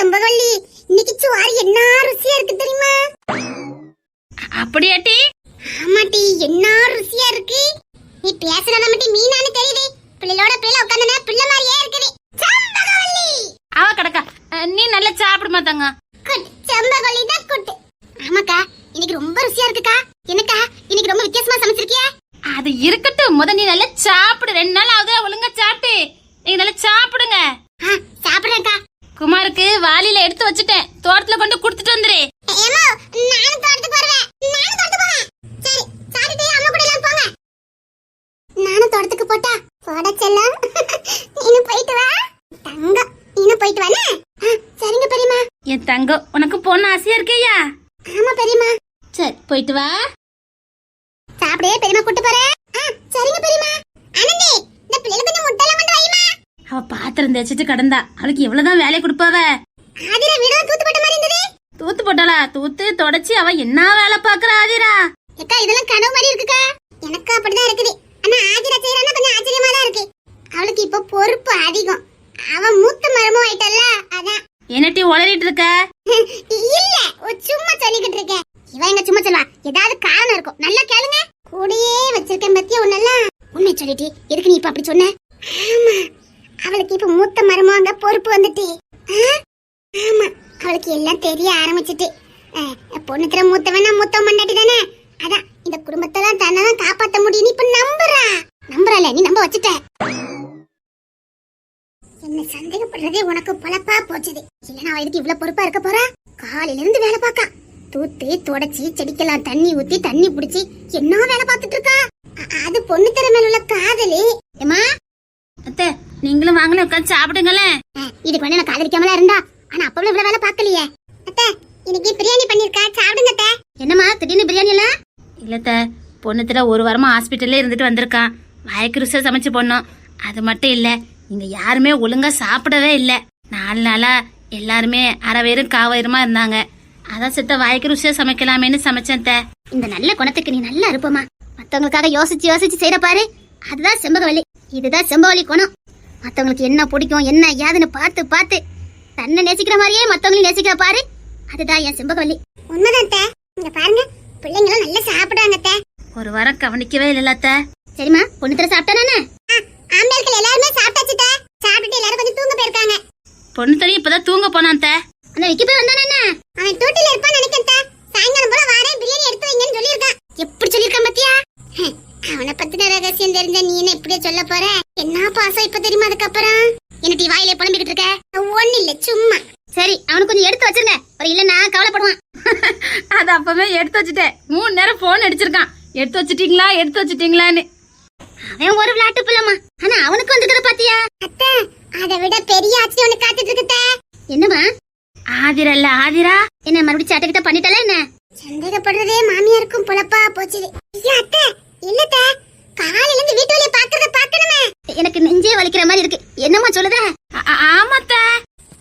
செம்பகவல்லி இன்னைக்கு சோறு என்ன ருசியா இருக்கு தெரியுமா? அப்படியாட்டி? ஆமாட்டி என்ன ருசியா இருக்கு? நீ பேசுறத மட்டும் மீனானு தெரியுது. பிள்ளையோட பிள்ளை உட்காந்தனா பிள்ளை மாதிரியே இருக்குது. செம்பகவல்லி அவ கிடக்கா. நீ நல்லா சாப்பிடுமா தங்க. குட். செம்பகவல்லி தான் குட். ஆமாக்கா இன்னைக்கு ரொம்ப ருசியா இருக்குக்கா. என்னக்கா இன்னைக்கு ரொம்ப வித்தியாசமா சமைச்சிருக்கியா? அது இருக்கட்டும். முத நீ நல்லா சாப்பிடு. ரெண்டு நாள் ஆகுது ஒழுங்கா சாப்பிட்டு நீங்க நல்லா சாப்பிடுங்க ஆ, சாப்பிடுறேன்க்கா குமாருக்கு வாளியில எடுத்து வச்சுட்டேன். தோட்டத்துல கொண்டு கொடுத்துட்டு வந்துரு. நானும் தோட்டத்துக்கு எல்லாம் போட்டா போட செல்லம். நீனும் போயிட்டு வா. தங்கம் நீனும் போயிட்டு வானே சரிங்க பெரியம்மா. என் தங்கம் உனக்கு பொண்ணு ஆசையா இருக்கையா? ஆமா பெரியம்மா. சரி போயிட்டு வா. சாப்பிடே பெரியம்மா கூட்டு போறேன் சரிங்க பெரியம்மா. ஆனந்தி இந்த பிள்ளைல கொஞ்சம் முட்டை கொண்டு வைமா அவ பாத்திரம் தேய்ச்சிட்டு கடந்தா. அவளுக்கு எவ்வளவுதான் வேலை கொடுப்பாவ. ஆதிரா வீடு தூத்து போட்ட மாதிரி இருந்தது. தூத்து போட்டாளா? தூத்து தொடச்சி அவ என்ன வேலை பாக்குறா ஆதிரா? அக்கா இதெல்லாம் கனவு மாதிரி இருக்குக்கா. எனக்கு அப்படிதான் இருக்குது. ஆனா ஆதிரா செய்யறான்னா கொஞ்சம் ஆச்சரியமா தான் இருக்கு. அவளுக்கு இப்ப பொறுப்பு அதிகம். அவ மூத்த மரமும் ஆயிட்டல்ல அதான். என்னட்டி உளறிட்டு இருக்க? இல்ல சும்மா சொல்லிக்கிட்டு இருக்கேன். இவ எங்க சும்மா சொல்லுவா. ஏதாவது காரணம் இருக்கும். நல்லா கேளுங்க. கூடயே வச்சிருக்கேன் பத்தியா உன்னெல்லாம்? உண்மை சொல்லிட்டு எதுக்கு நீ இப்ப அப்படி சொன்ன? ஆமா. அவளுக்கு இப்ப மூத்த மருமக பொறுப்பு வந்துட்டு? ஆமா அவளுக்கு எல்லாம் தெரிய ஆரம்பிச்சிட்டு. பொண்ணுத்திர மூத்தவனா மூத்த மண்டாட்டி தானே? அதான் இந்த குடும்பத்தெல்லாம் தன்னதான் காப்பாத்த முடியும்னு இப்ப நம்புறா. நம்புறால நீ நம்ப வச்சுட்ட. என்ன சந்தேகப்படுறதே உனக்கு பொழப்பா போச்சுது. இல்லனா அவ இதுக்கு இவ்வளவு பொறுப்பா இருக்க போறா? காலையில இருந்து வேலை பார்க்கா. தூத்து தொடச்சி செடிக்கெல்லாம் தண்ணி ஊத்தி தண்ணி புடிச்சு என்ன வேலை பார்த்துட்டு இருக்கா? அது பொண்ணு திற மேல உள்ள காதலி. ஏமா அத்தை நீங்களும் வாங்கல உட்காந்து சாப்பிடுங்களேன். இதுக்கு வேணா நான் காதலிக்காமலா இருந்தா? ஆனா அப்பவும் இவ்வளவு வேலை பார்க்கலையே. அத்தை இன்னைக்கு பிரியாணி பண்ணிருக்கா? சாப்பிடுங்க அத்தை. என்னம்மா திடீர்னு பிரியாணி எல்லாம்? இல்லத்த பொண்ணுத்துல ஒரு வாரமா ஹாஸ்பிட்டல்ல இருந்துட்டு வந்திருக்கான் வாய்க்கு ருசியா சமைச்சு போனோம் அது மட்டும் இல்ல இங்க யாருமே ஒழுங்கா சாப்பிடவே இல்ல. நாலு நாளா எல்லாருமே அரை வயிறும் காவயிறுமா இருந்தாங்க. அதான் சித்த வாய்க்கு ருசியா சமைக்கலாமேன்னு சமைச்சேன் அத்தை. இந்த நல்ல குணத்துக்கு நீ நல்லா இருப்பமா மத்தவங்களுக்காக யோசிச்சு யோசிச்சு செய்யற பாரு. அதுதான் செம்பகவல்லி இதுதான் செம்பகவல்லி குணம். மத்தவங்களுக்கு என்ன பிடிக்கும் என்ன ஏதுன்னு பார்த்து பார்த்து தன்னை நேசிக்கிற மாதிரியே மத்தவங்களையும் நேசிக்கிற பாரு. அதுதான் என் செம்பகவல்லி. உண்மைதான் இங்க பாருங்க பிள்ளைங்களும் நல்லா சாப்பிடுறாங்க ஒரு வாரம் கவனிக்கவே இல்லைல்ல அத்தை. சரிம்மா பொண்ணு தர சாப்பிட்டானே ஆம்பளைகள் எல்லாருமே சாப்பிட்டாச்சுட்ட சாப்பிட்டுட்டு எல்லாரும் கொஞ்சம் தூங்க போயிருக்காங்க. பொண்ணு தனி இப்பதான் தூங்க போனான் அத்தை. அந்த விக்கி போய் வந்தானே அவன் டூட்டில இருப்பான்னு நினைக்கிறேன் சாயங்காலம் போல வாரேன் பிரியாணி எடுத்து வைங்கன்னு சொல்லியிருக்கான் எப்படி சொல்லியிருக்கான் பாத்தியா ஹம், அவனை பத்தின ரகசியம் தெரிஞ்ச நீ என்ன இப்படியே சொல்ல போற என்ன பாசம் இப்ப தெரியுமா அதுக்கப்புறம் என்னடி வாயிலே புலம்பிக்கிட்டு இருக்க ஒண்ணு இல்ல சும்மா சரி அவனுக்கு கொஞ்சம் எடுத்து வச்சிருங்க ஒரு இல்லன்னா கவலைப்படுவான் அது அப்பவே எடுத்து வச்சுட்டேன் மூணு நேரம் போன் அடிச்சிருக்கான் எடுத்து வச்சிட்டீங்களா? எடுத்து வச்சிட்டீங்களான்னு. அவன் ஒரு விளையாட்டு பிள்ளைமா ஆனா அவனுக்கு வந்துருக்கத பாத்தியா? அத்தை அதை விட பெரிய ஆச்சரியம் உனக்கு காத்துட்டு இருக்குத்த என்னமா ஆதிரா இல்ல ஆதிரா? என்ன மறுபடியும் சட்டக்கிட்ட பண்ணிட்டல என்ன? சந்தேகப்படுறதே மாமியாருக்கும் பொழப்பா போச்சுது. ஐயா அத்தை இல்லத்த காலையில இருந்து வீட்டு வழியை பாக்குறத பாக்கணுமே எனக்கு நெஞ்சே வலிக்கிற மாதிரி இருக்கு. என்னம்மா சொல்லுத? ஆமாத்த.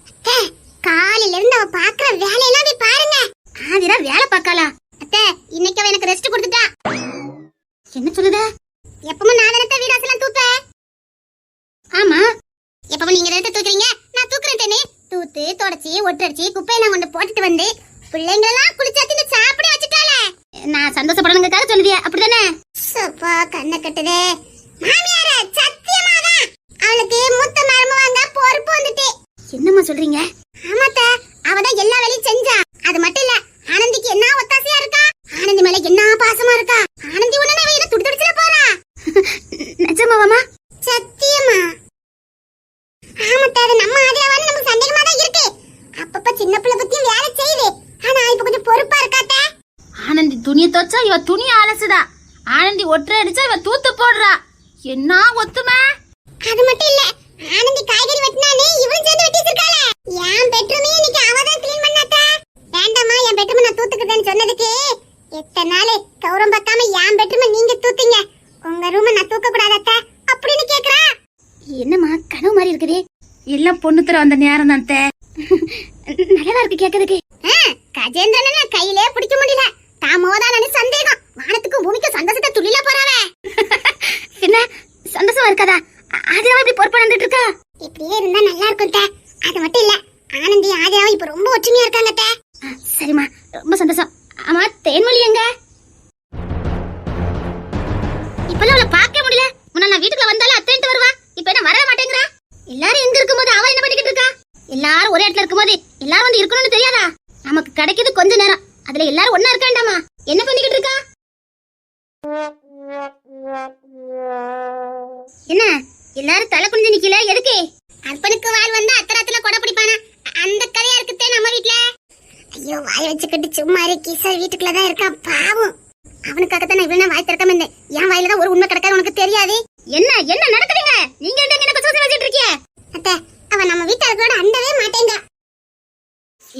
அத்தை காலையில இருந்து அவ பாக்குற வேலையெல்லாம் போய் பாருங்க. ஆதிரா வேலை பார்க்கலா அத்தை இன்னைக்கு அவ எனக்கு ரெஸ்ட் கொடுத்துட்டா. என்ன சொல்லுத? எப்பவும் நான் தானே வீராசெல்லாம் தூப்ப? ஆமா. எப்பவும் நீங்க தானே தூக்குறீங்க? நான் தூக்குறேன் தண்ணி. தூத்து தொடச்சி ஒட்டடிச்சு குப்பையெல்லாம் கொண்டு போட்டுட்டு வந்து பிள்ளைங்களெல்லாம் குளிச்சாத்தி தின்னு சாப்பிட வச்சுட்டாலே நான் சந்தோஷப்படணுங்கக்காக சொல்லுவியா அப்படிதானே? சப்பா கண்ணை கட்டுதே. மாமியார சத்தியமாதான். அவளுக்கு மூத்த மருமவாங்க பொறுப்பு வந்துட்டு. என்னம்மா சொல்றீங்க ஆமாத்த அவதான் எல்லா வேலையும் செஞ்சா அது மட்டும் இல்ல ஆனந்திக்கு என்ன ஒத்தாசையா இருக்கா ஆனந்தி மேல என்ன பாசமா இருக்கா ஆனந்தி உடனே இவ என்ன துடி துடிச்சிட போறா நிஜமாவாமா சத்தியமா ஆமாத்த அது நம்ம ஆதரவான நமக்கு சந்தேகமா தான் இருக்கு அப்பப்ப சின்ன பிள்ளை பத்தியும் வேலை செய்யுது ஆனா இப்ப கொஞ்சம் பொறுப்பா இருக்காத்த ஆனந்தி துணியை துவச்சா இவ துணியை அலசுதா. ஆனந்தி ஒற்றை அடிச்சா இவ தூத்து போடுறா. என்ன ஒத்துமை? அது மட்டும் இல்ல ஆனந்தி காய்கறி வெட்டினானே இவளும் சேர்ந்து வெட்டி வச்சிருக்காளே என் பெட்ரூமே இன்னைக்கு அவ தான் க்ளீன் பண்ணாத்தா. வேண்டாமா என் பெட்ரூம் நான் தூத்துக்கிட்டேன்னு சொன்னதுக்கு. எத்தனை நாள் கௌரம் பார்க்காம என் பெட்ரூம் நீங்க தூத்தீங்க. உங்க ரூம் நான் தூக்க கூடாதா அப்படின்னு கேக்குறா. என்னம்மா கனவு மாதிரி இருக்குது. எல்லாம் பொண்ணு தர வந்த நேரம் தான். நல்லதா இருக்கு கேக்குறதுக்கு. கஜேந்திரன கையிலே பிடிக்க முடியல. தாமோதானு சந்தேகம். வானத்துக்கும் பூமிக்கும் சந்தோஷத்தை துள்ளில போறாவே என்ன? சந்தோஷமா இருக்காதா? அதுதான் இப்படி பொறுப்பு நடந்துட்டு இருக்கா இப்படியே இருந்தா நல்லா இருக்கும் அது மட்டும் இல்ல ஆனந்தி ஆதியாவும் இப்ப ரொம்ப ஒற்றுமையா இருக்காங்க அத்தை சரிம்மா. ரொம்ப சந்தோஷம். ஆமா தேன்மொழி எங்க? இப்பெல்லாம் அவளை பார்க்க முடியல. முன்ன நான் வீட்டுக்குள்ள வந்தாலும் அத்தைன்ட்டு வருவா. இப்ப என்ன வரவே மாட்டேங்கிறா? எல்லாரும் எங்க இருக்கும்போது அவ என்ன பண்ணிக்கிட்டு இருக்கா? எல்லாரும் ஒரே இடத்துல இருக்கும்போது எல்லாரும் வந்து இருக்கணும்னு தெரியாதா? நமக்கு கிடைக்குது கொஞ்ச நேரம். அதுல எல்லாரும் ஒண்ணா இருக்காண்டாமா? என்ன பண்ணிக்கிட்டு இருக்கா? என்ன? எல்லாரும் தலை குனிஞ்சு நிக்கல? எதுக்கு? அப்பனுக்கு வாழ் வந்து அத்தரத்துல கொடை பிடிப்பானா? அந்த கதையா இருக்குதே நம்ம வீட்ல. ஐயோ வாய் வச்சுக்கிட்டு சும்மா இரு. கிஷோர் வீட்டுக்குள்ளதான் இருக்கான் பாவம். அவனுக்காகத்தான் நான் இவ்வளவு வாய் திறக்காம இருந்தேன். என் வாயில தான் ஒரு உண்மை கிடக்காது உனக்கு தெரியாது. என்ன என்ன நடக்குதுங்க? நீங்க என்ன எனக்கு சோசி வச்சிட்டு இருக்கீங்க? அத்தை அவன் நம்ம வீட்டாளர்களோட அண்டவே மாட்டேங்க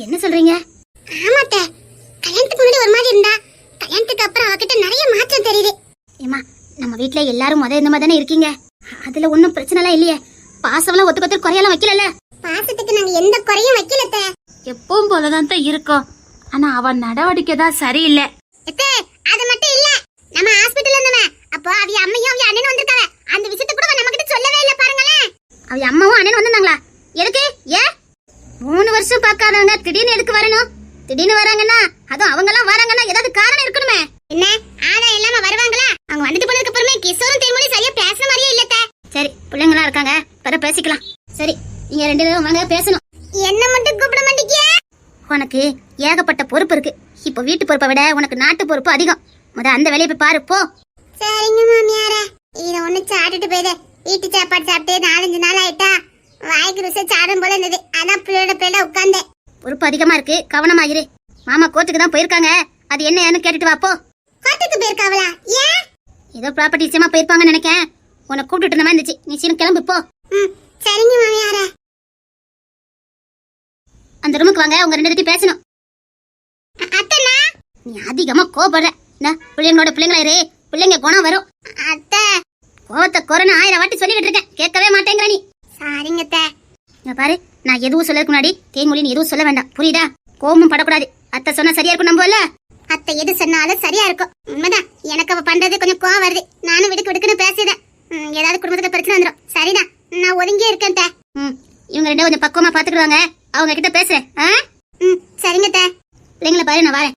என்ன சொல்றீங்க? ஆமாத்த கல்யாணத்துக்கு முன்னாடி ஒரு மாதிரி இருந்தா கல்யாணத்துக்கு அப்புறம் அவகிட்ட நிறைய மாற்றம் தெரியுது. ஏமா நம்ம வீட்ல எல்லாரும் முத இந்த மாதிரி தானே இருக்கீங்க? அதுல ஒண்ணும் பிரச்சனை எல்லாம் இல்லையே. பாசம்லாம் ஒத்துக்கு ஒருத்தர் குறையெல்லாம் வைக்கல பாசத்துக்கு நாங்க எந்த குறையும் வைக்கல. எப்பவும் போலதான் தான் இருக்கும். ஆனா அவன் நடவடிக்கை தான் சரியில்லை. அது மட்டும் இல்ல. நம்ம ஹாஸ்பிடல்ல இருந்தவன். அப்போ அவிய அம்மையும் அவிய அண்ணனும் வந்திருக்காங்க. அந்த விஷயத்தை கூட நம்ம கிட்ட சொல்லவே இல்ல பாருங்களேன். அவ அம்மாவும் அண்ணனும் வந்திருந்தாங்களா? எதுக்கு? ஏ மூணு வருஷம் பார்க்காதவங்க திடீர்னு எதுக்கு வரணும்? திடீர்னு வராங்கன்னா அதுவும் அவங்க எல்லாம் வராங்கன்னா ஏதாவது காரணம் இருக்கணுமே. என்ன? ஆதாயம் இல்லாம வருவாங்களா? அவங்க வந்துட்டு போனதுக்கு அப்புறமே கிஷோரும் தேன்மொழி சரியா பேசுன மாதிரியே இல்லத்த சரி பிள்ளைங்களா இருக்காங்க. பிற பேசிக்கலாம். சரி நீங்க ரெண்டு பேரும் வாங்க பேசணும். என்ன மட்டும் கூப்பிட மாட்டீங்க? உனக்கு ஏகப்பட்ட பொறுப்பு இருக்கு. இப்போ வீட்டு பொறுப்பை விட உனக்கு நாட்டு பொறுப்பு அதிகம். முத அந்த வேலையை போய் பாரு போ. சரிங்க மாமியாரே. இத ஒண்ணு சாப்பிட்டுட்டு போயிடு. வீட்டு சாப்பாடு சாப்பிட்டு நாலஞ்சு நாள் ஆயிட்டா. வாய்க்கு ருசி சாடும் போல இருந்தது. அதான் பிள்ளையோட பிள்ளை உட்காந்தேன் பொறுப்பு அதிகமா இருக்கு. கவனமா இரு. மாமா கோர்ட்டுக்கு தான் போயிருக்காங்க. அது என்ன ஏன்னு கேட்டுட்டு வா போ. கோர்ட்டுக்கு போயிருக்காவளா? ஏன்? ஏதோ ப்ராப்பர்ட்டி விஷயமா போயிருப்பாங்கன்னு நினைக்கேன். உன்னை கூப்பிட்டுட்டு இருந்த மாதிரி இருந்துச்சு. நீ சீக்கிரம் கிளம்பு போ. சரிங்க மாமியாரே. அந்த ரூமுக்கு வாங்க. உங்க ரெண்டு பேர்த்தையும் பேசணும். அத்தனா நீ அதிகமா கோபப்படுற என்ன? பிள்ளைங்களோட பிள்ளைங்களா இரு. பிள்ளைங்க குணம் வரும். அத்தை. கோவத்தை குறைன்னு ஆயிரம் வாட்டி சொல்லிக்கிட்டு இருக்கேன். கேட்கவே மாட்டேங்கிற நீ. சரிங்க அத்தை. பாரு நான் எதுவும் சொல்லறதுக்கு முன்னாடி தேன்மொழி நீ எதுவும் சொல்ல வேண்டாம். புரியுதா? கோபமும் படக்கூடாது. அத்தை சொன்னா சரியா இருக்கும் நம்புவல அத்தை எது சொன்னாலும் சரியா இருக்கும். உண்மைதான். எனக்கு அவ பண்றது கொஞ்சம் கோவம் வருது. நானும் விடுக்கு விடுக்குன்னு பேசுதேன் ஏதாவது குடும்பத்துக்கு பிரச்சனை வந்துடும் சரிதான் நான் ஒதுங்கியே இருக்கேன். ம் இவங்க ரெண்டும் கொஞ்சம் பக்குவமா பாத்துக்கிடுவாங்க அவங்க கிட்ட பேசுறேன் ஆ? ம் சரிங்க அத்தை. பிள்ளைங்கள பாரு நான் வரேன்.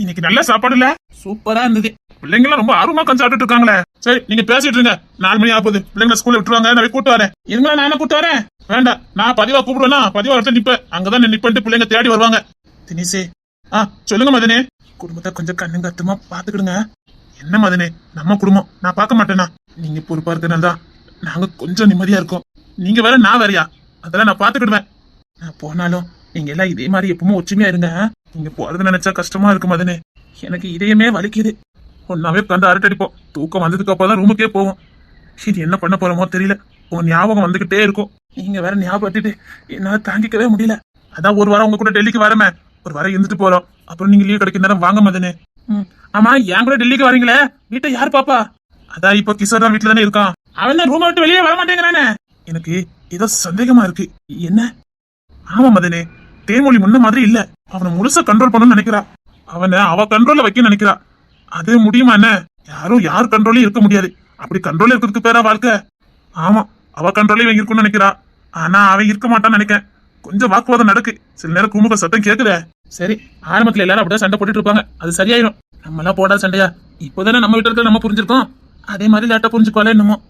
இன்னைக்கு நல்ல சாப்பாடு இல்ல சூப்பரா இருந்தது. பிள்ளைங்களாம் ரொம்ப ஆர்வமா கொஞ்சம் சாப்பிட்டுட்டு இருக்காங்களே. சரி நீங்க பேசிட்டு இருங்க. நாலு மணி ஆகுது பிள்ளைங்க ஸ்கூல்ல விட்டுருவாங்க. நான் கூட்டு வரேன். இருங்களா நான் என்ன கூட்டு வரேன். வேண்டாம். நான் பதிவா கூப்பிடுவேனா பதிவா இடத்துல நிப்பேன் அங்கதான் நிப்பன்ட்டு பிள்ளைங்க தேடி வருவாங்க. தினேஷே ஆ சொல்லுங்க மதனே. குடும்பத்தை கொஞ்சம் கண்ணுங்க கத்துமா பாத்துக்கிடுங்க என்ன மதனே? நம்ம குடும்பம். நான் பார்க்க மாட்டேனா? நீங்க பொறுப்பா இருக்கனால நாங்க கொஞ்சம் நிம்மதியா இருக்கோம். நீங்க வேற நான் வேறயா? அதெல்லாம் நான் பாத்துக்கிடுவேன் நான் போனாலும் நீங்க எல்லாம் இதே மாதிரி எப்பவுமே ஒற்றுமையா இருங்க? நீங்க போறது நினைச்சா கஷ்டமா இருக்கு மதனே. எனக்கு இதயமே வலிக்குது. ஒன்னாவே உட்காந்து அரட்டடிப்போம். தூக்கம் வந்ததுக்கு அப்புறம் தான் ரூமுக்கே போவோம். இது என்ன பண்ண போறோமோ தெரியல. உன் ஞாபகம் வந்துகிட்டே இருக்கும். நீங்க வேற ஞாபகத்துட்டு என்னால தாங்கிக்கவே முடியல. அதான் ஒரு வாரம் உங்க கூட டெல்லிக்கு வரமே ஒரு வாரம் இருந்துட்டு போறோம். அப்புறம் நீங்க லீவ் கிடைக்கும் நேரம் வாங்க மதனே. ஆமா என் கூட டெல்லிக்கு வரீங்களே? வீட்டை யார் பாப்பா? அதான் இப்போ கிஷோர் தான் வீட்டுல தானே இருக்கான். அவன் தான் ரூம் விட்டு வெளியே வர மாட்டேங்கிறானே. எனக்கு ஏதோ சந்தேகமா இருக்கு. என்ன? ஆமா மதனே. தேன்மொழி முன்ன மாதிரி இல்ல. அவனை முழுசா கண்ட்ரோல் பண்ணணும்னு நினைக்கிறா. அவனை அவ கண்ட்ரோல்ல வைக்க நினைக்கிறா. அது முடியுமா என்ன? யாரும் யார் கண்ட்ரோலையும் இருக்க முடியாது. அப்படி கண்ட்ரோல் இருக்கிறதுக்கு பேரா வாழ்க்கை? ஆமா அவ கண்ட்ரோலே இவன் இருக்கும்னு நினைக்கிறா. ஆனா அவன் இருக்க மாட்டான்னு நினைக்கிறேன். கொஞ்சம் வாக்குவாதம் நடக்கு. சில நேரம் குமுக சத்தம் கேக்குதே. சரி ஆரம்பத்துல எல்லாரும் அப்படியே சண்டை போட்டுட்டு இருப்பாங்க. அது சரியாயிரும். நம்ம எல்லாம் போடாத சண்டையா? இப்போதானே நம்ம வீட்டுல நம்ம புரிஞ்சிருக்கோம். அதே மாதிரி லேட்டா புரிஞ்சுக்கோல என்னமோ.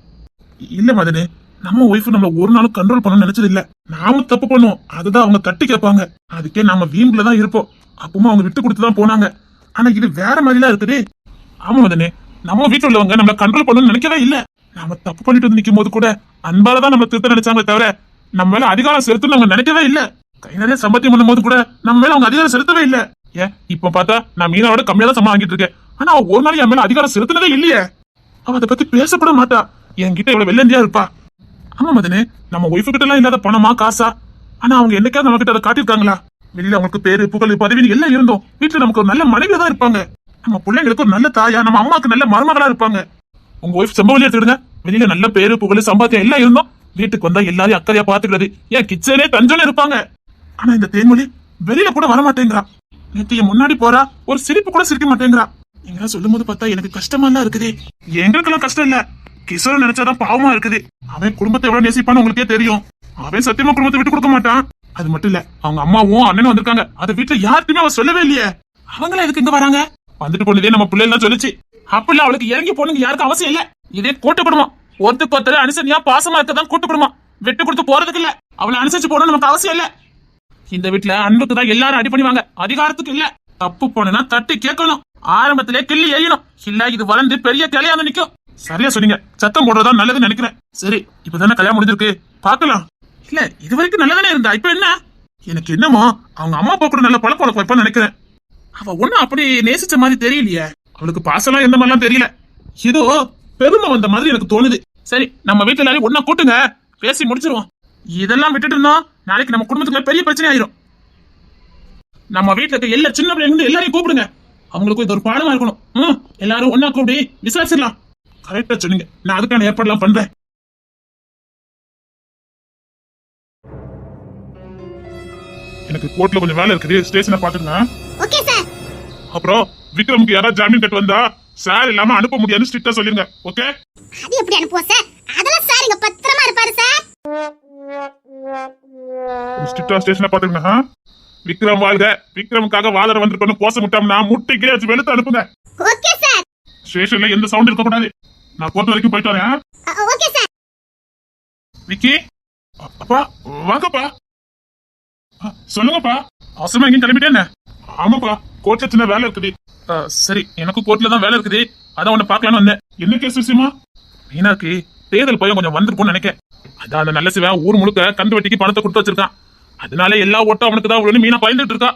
இல்ல மதனு நம்ம ஒய்ஃப் நம்மள ஒரு நாளும் கண்ட்ரோல் பண்ண நினைச்சது இல்ல நாம தப்பு பண்ணுவோம். அதுதான் அவங்க தட்டி கேட்பாங்க. அதுக்கே நாம வீம்புல தான் இருப்போம். அப்பவும் அவங்க விட்டு கொடுத்து தான் போனாங்க. ஆனா இது வேற மாதிரிலாம் இருக்குது. ஆமா மதனே நம்ம வீட்டுல உள்ளவங்க நம்மள கண்ட்ரோல் பண்ணணும்னு நினைக்கவே இல்ல. நாம தப்பு பண்ணிட்டு வந்து நிக்கும் போது கூட அன்பால தான் நம்ம திருத்த நினைச்சாங்களே தவிர நம்ம மேல அதிகாரம் செலுத்தணும் அவங்க நினைக்கவே இல்ல. கை நிறைய சம்பாத்தியம் பண்ணும்போது கூட நம்ம மேல அவங்க அதிகாரம் செலுத்தவே இல்ல. ஏன் இப்ப பார்த்தா நான் மீனாவோட கம்மியா தான் சம்பளம் வாங்கிட்டு இருக்கேன். ஆனா அவ ஒரு நாள் என் மேல அதிகாரம் செலுத்தினதே இல்லையே. அவ அதை பத்தி பேசப்பட மாட்டா. என்கிட்ட இவ்வளவு வெள்ளந்தியா இருப்பா. ஆமா மதனே நம்ம ஒய்ஃபு கிட்ட எல்லாம் இல்லாத பணமா காசா? ஆனா அவங்க என்னைக்காவது நம்ம கிட்ட அதை காட்டியிருக்காங்களா? வெளியில அவங்களுக்கு பேரு புகழ் பதவி எல்லாம் இருந்தோம். வீட்டுல நமக்கு ஒரு நல்ல மனைவியா தான் இருப்பாங்க. நம்ம பிள்ளைங்களுக்கு ஒரு நல்ல தாயா நம்ம அம்மாக்கு நல்ல மருமகளா இருப்பாங்க. உங்க ஒய்ஃப் சம்பவம் எடுத்துக்கிடுங்க. வெளியில நல்ல பேரு புகழ் சம்பாத்தியம் எல்லாம் இருந்தோம். வீட்டுக்கு வந்தா எல்லாரையும் அக்கறையா பாத்துக்கிறது ஏன் கிச்சனே தஞ்சோல இருப்பாங்க. ஆனா இந்த தேன்மொழி வெளியில கூட வர மாட்டேங்கிறா நேற்று முன்னாடி போறா ஒரு சிரிப்பு கூட சிரிக்க மாட்டேங்கிறா. நீங்க சொல்லும் போது பார்த்தா எனக்கு கஷ்டமா எல்லாம் இருக்குது. எங்களுக்கெல்லாம் கஷ்டம் இல்ல. கிஷோர் நினைச்சாதான் பாவமா இருக்குது. அவன் குடும்பத்தை எவ்வளவு நேசிப்பான்னு உங்களுக்கே தெரியும். அவன் சத்தியமா குடும்பத்தை விட்டு கொடுக்க மாட்டான். அது மட்டும் இல்ல அவங்க அம்மாவும் அண்ணனும் வந்திருக்காங்க. அதை வீட்டுல யார்ட்டுமே அவன் சொல்லவே இல்லையே. அவங்கள எதுக்கு இங்க வராங்க? வந்துட்டு போனதே நம்ம பிள்ளை சொல்லிச்சு சொல்லுச்சு. இல்ல அவளுக்கு இறங்கி போனது யாருக்கும் அவசியம் இல்ல. இதே கூட்டு குடும்பம் ஒருத்துக்கு ஒருத்தர் அனுசரியா பாசமா இருக்கதான் கூட்டு குடும்பம் விட்டு கொடுத்து போறதுக்கு இல்ல. அவளை அனுசரிச்சு போகணும் நமக்கு அவசியம் இல்ல. இந்த வீட்டுல அன்புக்கு தான் எல்லாரும் அடி பண்ணுவாங்க. அதிகாரத்துக்கு இல்ல. தப்பு போனா தட்டி கேட்கணும். ஆரம்பத்திலே கிள்ளி எறியணும். இல்ல இது வளர்ந்து பெரிய கிளையா வந்து நிக்கும். சரியா சொன்னீங்க. சத்தம் போடுறதா நல்லதுன்னு நினைக்கிறேன். சரி இப்பதானே கல்யாணம் முடிஞ்சிருக்கு. பார்க்கலாம். இல்ல இது வரைக்கும் நல்லதானே இருந்தா? இப்ப என்ன? எனக்கு என்னமோ அவங்க அம்மா அப்பா கூட நல்ல பழக்க வழக்கம் வைப்பான்னு நினைக்கிறேன். அவ ஒண்ணும் அப்படி நேசிச்ச மாதிரி தெரியலையே. அவளுக்கு பாசம்லாம் எந்த மாதிரிலாம் தெரியல. ஏதோ பெருமை வந்த மாதிரி எனக்கு தோணுது. சரி நம்ம வீட்டுல எல்லாரும் ஒன்னா கூட்டுங்க. பேசி முடிச்சிருவோம். இதெல்லாம் விட்டுட்டு இருந்தோம் நாளைக்கு நம்ம குடும்பத்துக்குள்ள பெரிய பிரச்சனை ஆயிரும். நம்ம வீட்டுல இருக்க எல்லா சின்ன பிள்ளைங்க இருந்து எல்லாரையும் கூப்பிடுங்க. அவங்களுக்கு இது ஒரு பாடமா இருக்கணும். எல்லாரும் ஒன்னா கூப்பிடி விசாரிச்சிடலாம். கரெக்டா சொன்னீங்க நான் அதுக்கான ஏற்பாடுலாம் பண்றேன். எனக்கு கோர்ட்ல கொஞ்சம் வேலை இருக்குது. ஸ்டேஷனை பாத்துங்க ஓகே சார். அப்புறம் விக்ரமுக்கு யாராவது ஜாமீன் கட்டு வந்தா சார் இல்லாம அனுப்ப முடியாதுன்னு ஸ்ட்ரிக்டா சொல்லிருங்க. ஓகே? அது எப்படி அனுப்புவோம் சார்? அதெல்லாம் சார் இங்க பத்திரமா இருப்பாரு சார். ஸ்ட்ரிக்டா ஸ்டேஷனை பாத்துங்க ஆ? விக்ரம் வாழ்க. விக்ரமுக்காக வாழற வந்திருக்கணும் கோசம் விட்டோம்னா முட்டைக்கே வச்சு வெளுத்து அனுப்புங்க. Okay sir. ஸ்டேஷன்ல எந்த சவுண்ட் இருக்க கூடாது நான் கோர்ட் வரைக்கும் போயிட்டு வரேன். விக்கி அப்பா வாங்கப்பா. சொல்லுங்கப்பா. அவசரமா எங்கேயும் கிளம்பிட்டேன்னு ஆமாப்பா கோர்ட்ல சின்ன வேலை இருக்குது. சரி எனக்கு கோர்ட்ல தான் வேலை இருக்குது. அதான் உன்னை பார்க்கலான்னு வந்தேன். என்ன கேஸ் விஷயமா மீனாக்கு தேர்தல் பையன் கொஞ்சம் வந்திருக்கும்னு நினைக்கிறேன் அதான் அந்த நல்ல சிவன் ஊர் முழுக்க கந்து வெட்டிக்கு பணத்தை கொடுத்து வச்சிருக்கான். அதனால எல்லா ஓட்டும் அவனுக்கு தான் விழுந்து மீனா பயந்துட்டு இருக்கா.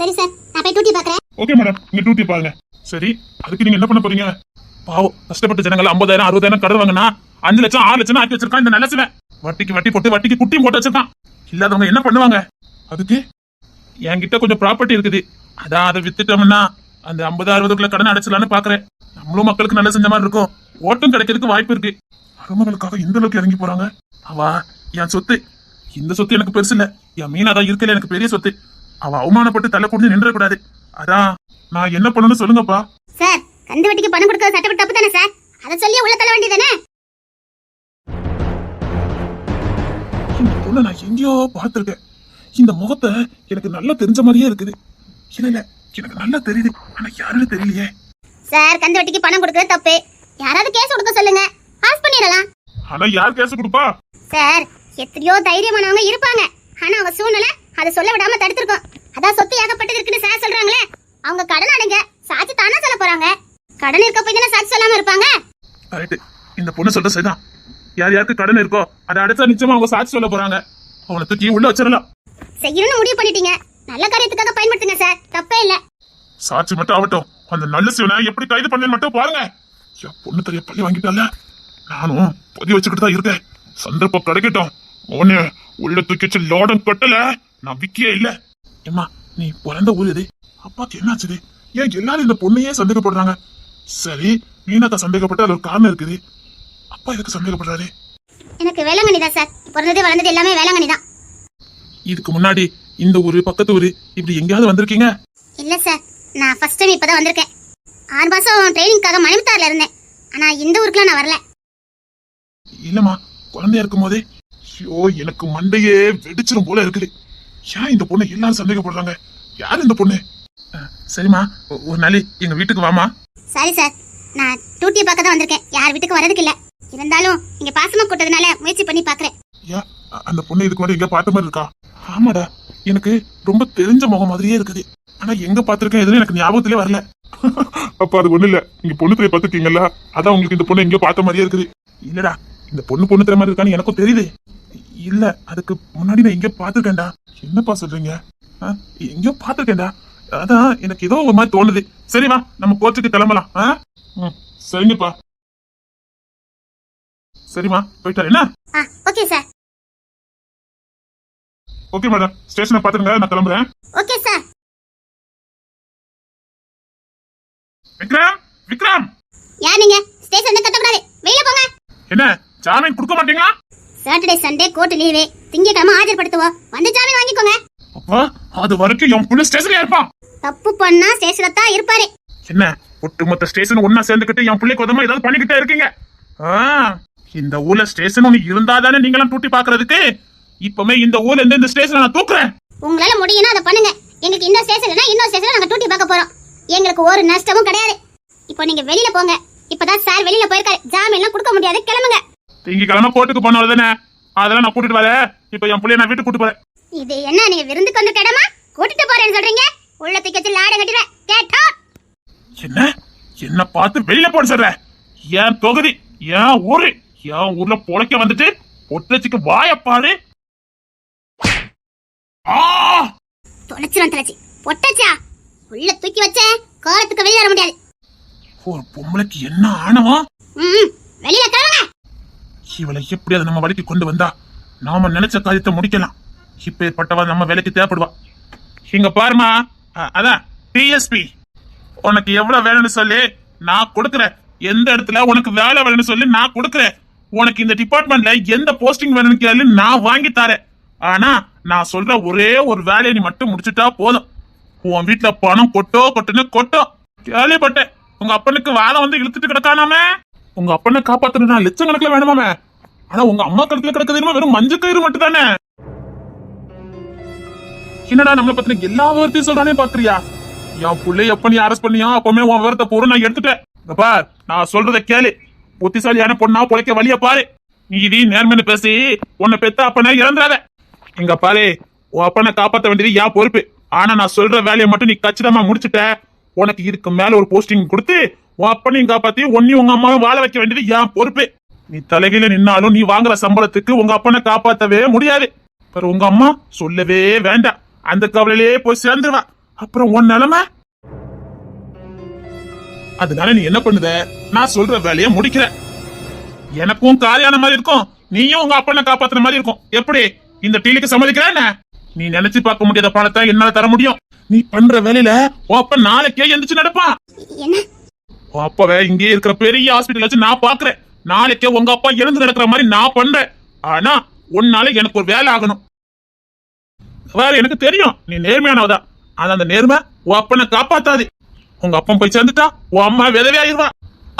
சரி சார் நான் போய் டியூட்டி பாக்குறேன் ஓகே மேடம் நீங்க டியூட்டி பாருங்க சரி அதுக்கு நீங்க என்ன பண்ண போறீங்க? பாவம் கஷ்டப்பட்ட ஜனங்கள் ஐம்பதாயிரம் அறுபதாயிரம் கடன் வாங்கினா அஞ்சு லட்சம் ஆறு லட்சம் ஆக்கி வச்சிருக்கான் இந்த நல்ல வட்டிக்கு வட்டி போட்டு வட்டிக்கு குட்டியும் போட்டு வச்சிருக்கான். இல்லாதவங்க என்ன பண்ணுவாங்க? அதுக்கு என்கிட்ட கொஞ்சம் ப்ராப்பர்ட்டி இருக்குது. அதான் அதை வித்துட்டோம்னா அந்த ஐம்பது அறுபதுக்குள்ள கடன் அடைச்சிடலான்னு பாக்குறேன். நம்மளும் மக்களுக்கு நல்ல செஞ்ச மாதிரி இருக்கும். ஓட்டம் கிடைக்கிறதுக்கு வாய்ப்பு இருக்கு. அருமகளுக்காக இந்த அளவுக்கு இறங்கி போறாங்க. அவ என் சொத்து. இந்த சொத்து எனக்கு பெருசு இல்ல. என் மீன் அதான் இருக்கல எனக்கு பெரிய சொத்து. அவ அவமானப்பட்டு தலை குடிஞ்சு நின்றக்கூடாது. அதான் நான் என்ன பண்ணணும்னு சொல்லுங்கப்பா. சார் கந்து வட்டிக்கு பணம் கொடுக்க சட்டப்பட்டு தப்பு தானே சார் அதை சொல்லி உள்ள தள்ள வேண்டியதானே இந்த பொண்ணை நான் எங்கேயோ பார்த்திருக்கேன். இந்த முகத்தை எனக்கு நல்லா தெரிஞ்ச மாதிரியே இருக்குது. இல்ல இல்ல எனக்கு நல்லா தெரியுது. ஆனா யாருன்னு தெரியலையே. சார் கந்து வட்டிக்கு பணம் கொடுக்கறது தப்பு. யாராவது கேஸ் கொடுக்க சொல்லுங்க. பாஸ் பண்ணிடலாம். ஆனா யார் கேஸ் கொடுப்பா? சார் எத்தனையோ தைரியமானவங்க இருப்பாங்க. ஆனா அவங்க சூழ்நிலை அதை சொல்ல விடாம தடுத்திருக்கோம். அதான் சொத்து ஏகப்பட்டது இருக்குன்னு சார் சொல்றாங்களே. அவங்க கடன் அடைங்க சாட்சி தானே சொல்ல போறாங்க. கடன் இருக்க போய் தானே சாட்சி சொல்லாம இருப்பாங்க? கரெக்ட் இந்த பொண்ணு சொல்ற சரிதான். யார் யாருக்கு கடன் இருக்கோ அதை அடைச்சா நிச்சயமா அவங்க சாட்சி சொல்ல போறாங்க. அவனை தூக்கி உள்ள வச்சிடலாம். செய்யணும்னு முடிவு பண்ணிட்டீங்க. நல்ல காரியத்துக்காக பயன்படுத்துங்க சார் தப்பே இல்ல. சாட்சி மட்டும் ஆகட்டும். அந்த நல்ல சிவனை எப்படி கைது பண்ணு மட்டும் பாருங்க. பொண்ணு தெரிய பள்ளி வாங்கிட்டால? நானும் பொதி வச்சுக்கிட்டு தான் இருக்கேன். சந்தர்ப்பம் கிடைக்கட்டும். உன்னை உள்ள தூக்கிச்சு லோடம் கட்டல. நான் விக்கியே இல்ல. ஏம்மா நீ பிறந்த ஊர் இது அப்பாக்கு என்னாச்சுது ஏன் எல்லாரும் இந்த பொண்ணையே சந்தேகப்படுறாங்க? சரி மீனாக்கா சந்தேகப்பட்ட அது ஒரு காரணம் இருக்குது. அப்பா எதுக்கு சந்தேகப்படுறாரு? எனக்கு வேளாங்கண்ணி தான் சார். பிறந்தது வளர்ந்தது எல்லாமே வேளாங்கண்ணி தான் இதுக்கு முன்னாடி இந்த ஊரு பக்கத்து ஊரு இப்படி எங்கேயாவது வந்திருக்கீங்க? இல்ல சார். நான் ஃபர்ஸ்ட் டைம் இப்பதான் வந்திருக்கேன். ஆறு மாசம் ட்ரைனிங்காக மணிமுத்தார்ல இருந்தேன். ஆனா இந்த ஊருக்குலாம் நான் வரல. இல்லம்மா குழந்தையா இருக்கும் போதே ஐயோ எனக்கு மண்டையே வெடிச்சிரும் போல இருக்குது. ஏன் இந்த பொண்ணை எல்லாரும் சந்தேகப்படுறாங்க? யார் இந்த பொண்ணு? அஹ், சரிம்மா ஒ- ஒரு நாளை எங்க வீட்டுக்கு வாமா சாரி சார் நான் டியூட்டியை பார்க்க தான் வந்திருக்கேன். யார் வீட்டுக்கு வரதுக்கு இல்ல. இருந்தாலும் நீங்க பாசமா கூட்டதுனால முயற்சி பண்ணி பாக்குறேன் ஏன் அந்த பொண்ணு இதுக்கு முன்னாடி எங்க பார்த்த மாதிரி இருக்கா? ஆமாடா எனக்கு ரொம்ப தெரிஞ்ச முகம் மாதிரியே இருக்குது. ஆனா எங்க பாத்திருக்கேன் எதுவும் எனக்கு ஞாபகத்திலே வரல. அப்ப அது ஒண்ணு இல்ல. நீங்க பொண்ணு திரை பாத்துருக்கீங்கல்ல அதான் உங்களுக்கு இந்த பொண்ணு எங்கேயோ பார்த்த மாதிரியே இருக்குது. இல்லடா இந்த பொண்ணு பொண்ணு திரை மாதிரி இருக்கான்னு எனக்கும் தெரியுது. இல்ல அதுக்கு முன்னாடி நான் எங்கேயோ பாத்துருக்கேன்டா என்னப்பா சொல்றீங்க? ஆ, எங்கேயோ பார்த்திருக்கேன்டா. அதான் எனக்கு ஏதோ ஒரு மாதிரி தோணுது. சரி வா நம்ம கோச்சுக்கு கிளம்பலாம். ஆ? சரிங்கப்பா. சரிம்மா போயிட்டாரு என்ன? ஆ ஓகே சார். Okay madam. ஸ்டேஷனை பாத்துருங்க நான் கிளம்புறேன். Okay sir. விக்ரம் விக்ரம். யார் நீங்க? ஸ்டேஷன் கட்டக்கூடாது. வெளிய போங்க. என்ன ஜாமீன் கொடுக்க மாட்டீங்களா? சாட்டர்டே சண்டே கோர்ட் லீவு திங்கக்கிழமை ஆஜர்படுத்துவோம். வந்து ஜாமீன் வாங்கிக்கோங்க. அப்பா அது வரைக்கும் என் புள்ள ஸ்டேஷன்ல இருப்பான். தப்பு பண்ணா ஸ்டேஷன்ல தான் இருப்பாரு. என்ன ஒட்டுமொத்த ஸ்டேஷன் ஒன்னா சேர்ந்துக்கிட்டு என் பிள்ளைக்கு உதமா ஏதாவது பண்ணிக்கிட்டே இருக்கீங்க? இந்த ஊர்ல ஸ்டேஷன் ஒண்ணு இருந்தா தானே நீங்களாம் டூட்டி பாக்குறதுக்கு? இப்பவுமே இந்த ஊர்ல இருந்து இந்த ஸ்டேஷன் நான் தூக்குறேன். உங்களால முடியும்னா அதை பண்ணுங்க. எங்களுக்கு இந்த ஸ்டேஷன்ல இன்னொரு ஸ்டேஷன்ல நாங்க டூட்டி பார்க்க போறோம். எங்களுக்கு ஒரு நஷ்டமும் கிடையாது. இப்போ நீங்க வெளியில போங்க. இப்பதான் சார் வெளியில போயிருக்காரு. ஜாமீன்லாம் கொடுக்க முடியாது. கிளம்புங்க. திங்கக்கிழமை கோர்ட்டுக்கு போனவள் தானே? அதெல்லாம் நான் கூட்டிட்டு வரேன். இப்ப என் பிள்ளைய நான் வீட்டுக்கு கூட்டு போறேன். இது என்ன நீங்க விருந்துக்கு வந்து கிடமா? கூட்டிட்டு போறேன்னு சொல்றீங்க? உள்ள தூக்கி லாட கட்டிடுவேன் கேட்டா? என்ன? என்ன பார்த்து வெளியில போட சொல்ற? என் தொகுதி என் ஊரு? என் ஊர்ல பொழைக்க வந்துட்டு ஒட்டச்சிக்கு வாயப்பாரு ஆ! தொலைச்சிரும் தொலைச்சி. பொட்டச்சா உள்ள தூக்கி வச்ச காலத்துக்கு வெளியே வர முடியாது. ஒரு பொம்பளைக்கு என்ன ஆணவம்? வெளியில கிளம்புங்க இவளை எப்படி அதை நம்ம வழிக்கு கொண்டு வந்தா நாம நினைச்ச காரியத்தை முடிக்கலாம். இப்ப ஏற்பட்டவா நம்ம வேலைக்கு தேவைப்படுவா. இங்க பாருமா அதான் டிஎஸ்பி உனக்கு எவ்வளவு வேணும்னு சொல்லி நான் கொடுக்குறேன். எந்த இடத்துல உனக்கு வேலை வேணும்னு சொல்லி நான் கொடுக்குறேன். உனக்கு இந்த டிபார்ட்மெண்ட்ல எந்த போஸ்டிங் வேணும்னு கேளு நான் வாங்கி தரேன். ஆனா நான் சொல்ற ஒரே ஒரு வேலையை நீ மட்டும் முடிச்சுட்டா போதும். உன் வீட்டுல பணம் கொட்டோ கொட்டுன்னு கொட்டோ. கேள்விப்பட்டேன். உங்க அப்பனுக்கு வாழை வந்து இழுத்துட்டு கிடக்கானாமே? உங்க அப்பனை காப்பாத்தணும்னா லட்சக்கணக்கில் வேணுமாமே? ஆனா உங்க அம்மா கணக்குல கிடக்குது வெறும் மஞ்சள் கயிறு மட்டும் தானே என்னடா நம்மளை பத்தின எல்லா விவரத்தையும் சொல்றானே பாக்குறியா? என் பிள்ளை எப்ப நீ அரெஸ்ட் பண்ணியா அப்பவுமே உன் விவரத்தை பூரா நான் எடுத்துட்டேன். பார் நான் சொல்றத கேளு. புத்திசாலியான பொண்ணா பொழைக்க வழிய பாரு. நீ இடி நேர்மைன்னு பேசி உன்னை பெத்த அப்பனே இறந்துடாத இங்க பாரு உன் அப்பனை காப்பாத்த வேண்டியது என் பொறுப்பு. ஆனா நான் சொல்ற வேலையை மட்டும் நீ கச்சிதமா முடிச்சுட்ட. உனக்கு இதுக்கு மேல ஒரு போஸ்டிங் கொடுத்து உன் அப்பனையும் காப்பாத்தி உன்னையும் உங்க அம்மாவும் வாழ வைக்க வேண்டியது என் பொறுப்பு. நீ தலைகீழ நின்னாலும் நீ வாங்குற சம்பளத்துக்கு உங்க அப்பனை காப்பாத்தவே முடியாது. அப்புறம் உங்க அம்மா சொல்லவே வேண்டாம். அந்த கவலையிலே போய் சேர்ந்துருவா. அப்புறம் உன் நிலைமை? அதனால நீ என்ன பண்ணுத? நான் சொல்ற வேலையை முடிக்கிற எனக்கும் காரியான மாதிரி இருக்கும். நீயும் உங்க அப்பனை காப்பாத்துற மாதிரி இருக்கும். எப்படி? இந்த டீலுக்கு சம்மதிக்கிற என்ன? நீ நினைச்சு பார்க்க முடியாத பணத்தை என்னால தர முடியும். நீ பண்ற வேலையில அப்ப நாளைக்கே எந்திரிச்சு நடப்பான். அப்பாவை இங்கே இருக்கிற பெரிய ஹாஸ்பிட்டல் வச்சு நான் பாக்குறேன் நாளைக்கே உங்க அப்பா எழுந்து நடக்கிற மாதிரி நான் பண்றேன். ஆனா உன்னால எனக்கு ஒரு வேலை ஆகணும். வேற எனக்கு தெரியும் நீ நேர்மையானவதா ஆனா அந்த நேர்மை உன் அப்பனை காப்பாத்தாது. உங்க அப்பன் போய் சேர்ந்துட்டா உன் அம்மா விதவே ஆயிடுவா.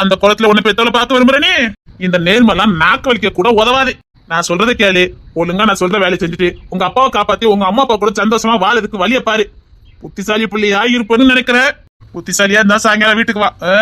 அந்த குளத்துல உன்னை பெத்தவளை பார்த்து விரும்புற நீ இந்த நேர்மைலாம் நாக்கு வலிக்க கூட உதவாது. நான் சொல்றதை கேளு. ஒழுங்கா நான் சொல்ற வேலையை செஞ்சுட்டு உங்க அப்பாவை காப்பாத்தி உங்க அம்மா அப்பா கூட சந்தோஷமா வாழறதுக்கு வழிய பாரு. புத்திசாலி பிள்ளையா இருப்பேன்னு நினைக்கிறேன். புத்திசாலியா இருந்தா சாயங்காலம் வீட்டுக்கு வா. ஆ?